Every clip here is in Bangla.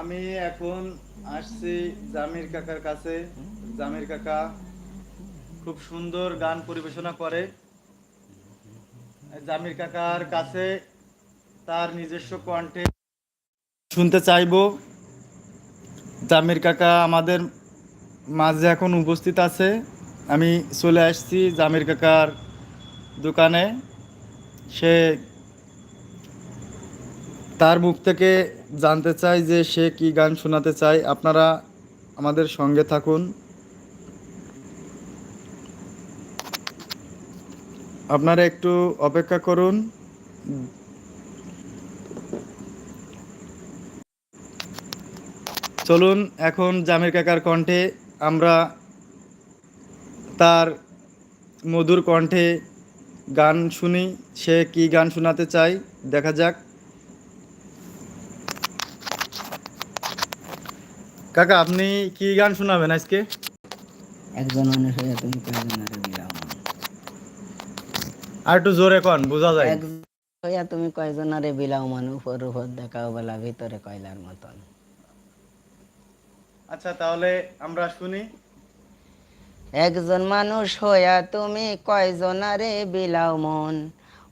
আমি এখন আসছি জামির কাকার কাছে। জামির কাকা খুব সুন্দর গান পরিবেশনা করে। জামির কাকার কাছে তার নিজস্ব কণ্ঠে শুনতে চাইব। জামির কাকা আমাদের মাঝে এখন উপস্থিত আছে। আমি চলে আসছি জামির কাকার দোকানে। সে তার মুখ থেকে জানতে চাই যে সে কি গান শোনাতে চায়। আপনারা আমাদের সঙ্গে থাকুন। আপনারা একটু অপেক্ষা করুন। চলুন, এখন জামির কাকার কণ্ঠে আমরা তার মধুর কণ্ঠে গান শুনি। সে কি গান শোনাতে চায়? দেখা যাক। কাকা আপনি কি গান শোনাবেন আজকে? একজন মানুষ হয়ে তুমি কয়জনের বিলাও আর একটু জোরে কন বোঝা যায়। একজন হইয়া তুমি কয়জনারে বিলাও মান উপর উপর দেখাও বেলা ভিতরে কয়লার মতন। আচ্ছা তাহলে আমরা শুনি। একজন মানুষ হইয়া তুমি কয়জনারে বিলাও মন।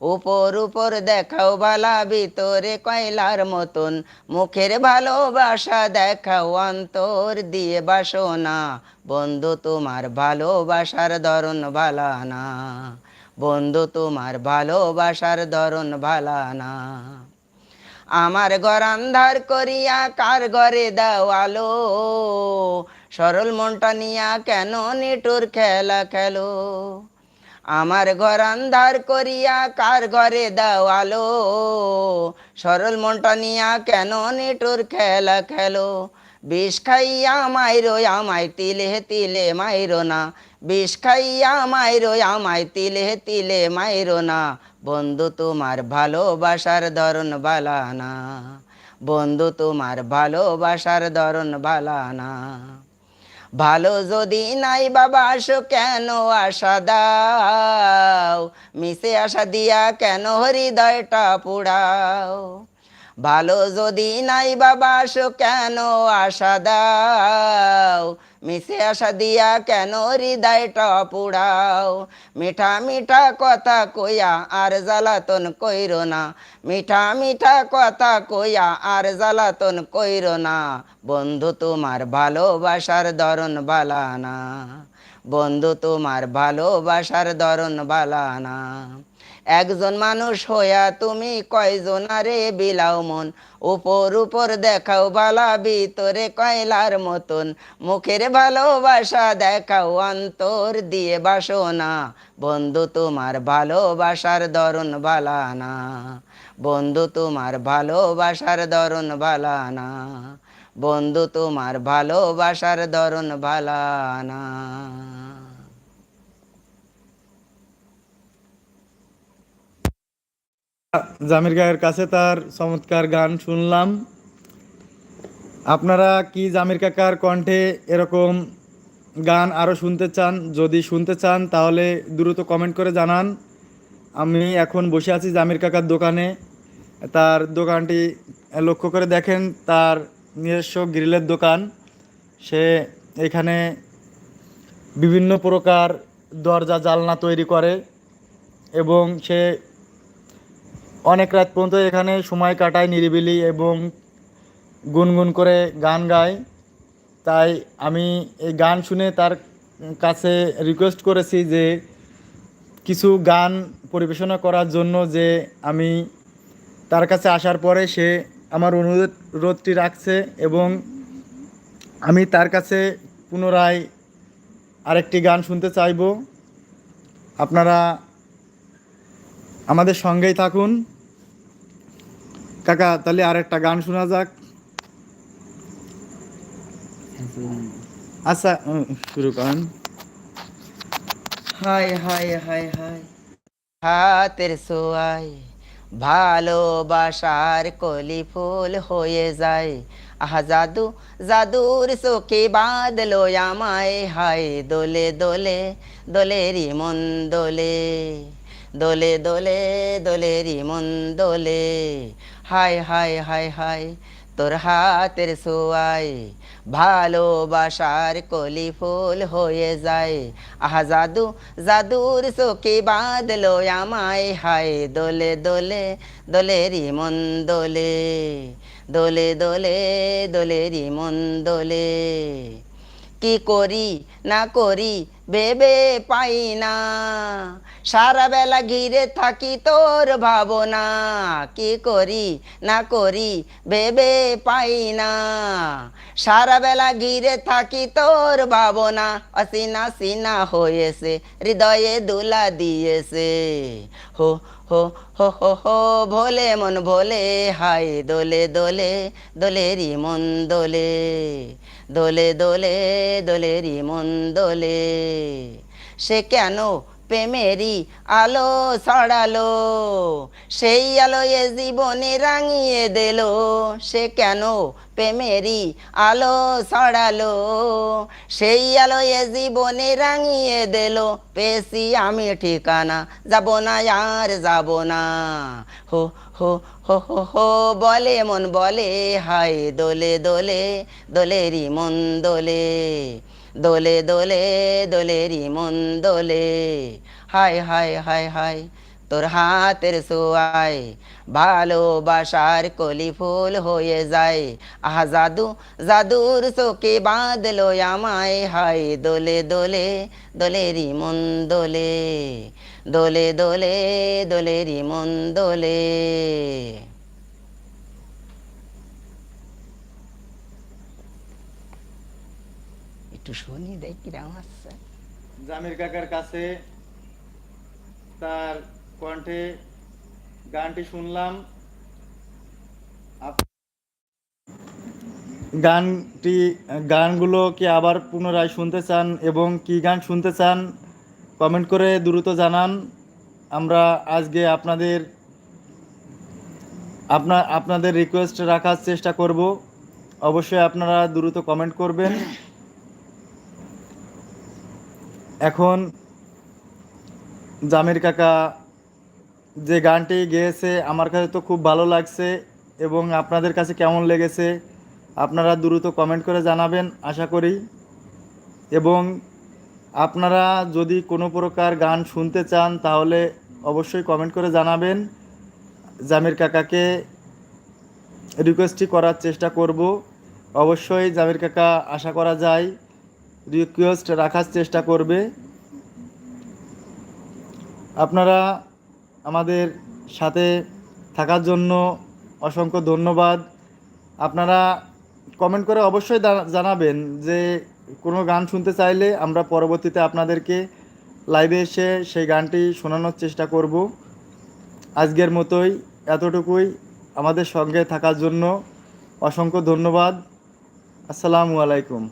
উপর উপর দেখাও বালা ভিতরে কয়লার মতন। মুখের ভালোবাসা দেখাও অন্তর দিয়ে বাসনা। বন্ধু তোমার ভালোবাসার ধরন ভালা না। বন্ধু তোমার ভালোবাসার ধরন ভালা না। আমার ঘর আন্ধার করিয়া কার ঘরে দাও আলো? সরল মনটা নিয়া কেন নিটুর খেলা খেলো? আমার ঘর আন্ধার করিয়া কার ঘরে দাও আলো? সরল মনটা নিয়া কেন নিটুর খেলা খেলো? বিষ খাইয়া মাইরো, আমায় তিলে তিলে মাইরো না। বিষ খাইয়া মাইরো, আমায় তিলে তিলে মাইরো না। বন্ধু তোমার ভালোবাসার ধরন বালা না। বন্ধু তোমার ভালোবাসার ধরন বালা না। ভালো যদি নাই বাবা, আসো কেন আশা দাও? মিশে আশা দিয়া কেন হৃদয়টা পুড়াও? ভালো যদি নাই বাবা, আসো কেন আশা দাও? মিশে আশা দিয়া কেন হৃদয়টা পুড়াও? মিঠা মিঠা কথা কইয়া আর জ্বালাতন কইরো না। মিঠা মিঠা কথা কইয়া আর জ্বালাতন কইরো না। বন্ধু তোমার ভালোবাসার ধরন বালানা বন্ধু তোমার ভালোবাসার ধরন বালানা একজন মানুষ হইয়া তুমি কয়জনারে বিলাও মন? উপর উপর দেখাও বালা, ভিতরে কয়লার মতন। মুখের ভালোবাসা দেখাও, অন্তর দিয়ে বাসনা। বন্ধু, তোমার ভালোবাসার ধরন বালানা বন্ধু, তোমার ভালোবাসার ধরন বালানা বন্ধু, তোমার ভালোবাসার ধরন বালানা জামির কাকার কাছে তার চমৎকার গান শুনলাম। আপনারা কি জামির কাকার কণ্ঠে এরকম গান আরও শুনতে চান? যদি শুনতে চান, তাহলে দ্রুত কমেন্ট করে জানান। আমি এখন বসে আছি জামির কাকার দোকানে। তার দোকানটি লক্ষ্য করে দেখেন, তার নিজস্ব গ্রিলের দোকান। সে এখানে বিভিন্ন প্রকার দরজা জালনা তৈরি করে এবং সে অনেক রাত পর্যন্ত এখানে সময় কাটায় নিরিবিলি এবং গুনগুন করে গান গায়। তাই আমি এই গান শুনে তার কাছে রিকোয়েস্ট করেছি যে কিছু গান পরিবেশনা করার জন্য যে আমি তার কাছে আসার পরে সে আমার অনুরোধ অনুরোধটি রাখছে এবং আমি তার কাছে পুনরায় আরেকটি গান শুনতে চাইব। আপনারা আমাদের সঙ্গেই থাকুন। কাকা, তাহলে আরেকটা গান শোনা যাক। আচ্ছা শুরু করেন। হায় হায় হায় হায়। হাতের সোয়াই ভালোবাসার কলি ফুল হয়ে যায়। আহা, জাদু, জাদুর চোখে বাঁধলো আমায়। হাই দোলে দোলে দোলেরি মন দোলে। দোলে দোলে দোলেরি মন দোলে। হাই হাই হাই হাই তোর হাতের সোয়াই ভালোবাসার কলি ফুল হয়ে যায়। আহা, জাদু, জাদুর চোখে বাঁধলো আমায়, হায়, দোলে দোলে দোলেরি মন দোলে দোলে দোলে দোলেরি মন দোলে। কি করি, না করি, ভেবে পাই না। সারা বেলা ঘিরে থাকি তোর ভাবনা। কি করি, না করি, ভেবে পাই না। সারা বেলা ঘিরে থাকি তোর ভাবনা। অসিনা সিনা হয়েছে, হৃদয়ে দুলা দিয়েছে। হো হো হো হো হো, ভোলে মন ভোলে হাই দোলে দোলে দোলেরি মন দোলে দোলে দোলে দোলেরি মন দোলে। সে কেন প্রেমেরই আলো ছড়ালো। সেই আলো এ জীবনে রাঙিয়ে দিল। সে কেন প্রেমেরই আলো ছড়ালো? সেই আলো এ জীবনে রাঙিয়ে দিল। পেয়েছি আমি ঠিকানা, যাব না আর যাব না। হো হো হো হো হো, বলে মন বলে হাই দোলে দোলে দোলেরি মন দোলে। দোলে দোলে দোলেরি মন দোলে। হাই হাই হাই হাই, তোর হাতের সোয়াই ভালোবাসার কলি ফুল হয়ে যায়। আহা জাদু, জাদুর চোখে বাঁধলো আমায়। হাই, দোলে দোলে দোলেরি মন দোলে। দোলে দোলে দোলেরি মন দোলে। একটু শুনি দেখ আসছে জামির কাকার কাছে তার কণ্ঠে গানটি শুনলাম। গানটি, গানগুলো কি আবার পুনরায় শুনতে চান এবং কি গান শুনতে চান কমেন্ট করে দ্রুত জানান। আমরা আজকে আপনাদের, আপনার, আপনাদের রিকোয়েস্ট রাখার চেষ্টা করব। অবশ্যই আপনারা দ্রুত কমেন্ট করবেন। এখন জামির কাকা যে গানটি গেয়েছে, আমার কাছে তো খুব ভালো লাগছে এবং আপনাদের কাছে কেমন লেগেছে আপনারা দ্রুত কমেন্ট করে জানাবেন, আশা করি। এবং আপনারা যদি কোনো প্রকার গান শুনতে চান, তাহলে অবশ্যই কমেন্ট করে জানাবেন। জামির কাকাকে রিকোয়েস্টটি করার চেষ্টা করব। অবশ্যই জামির কাকা আশা করা যায়। রিকোয়েস্ট রাখার চেষ্টা করবে। আপনারা আমাদের সাথে থাকার জন্য অসংখ্য ধন্যবাদ। আপনারা কমেন্ট করে অবশ্যই জানাবেন যে কোনো গান শুনতে চাইলে আমরা পরবর্তীতে আপনাদেরকে লাইভে এসে সেই গানটি শোনানোর চেষ্টা করব। আজকের মতোই এতটুকুই আমাদের সঙ্গে থাকার জন্য অসংখ্য ধন্যবাদ। আসসালামু আলাইকুম।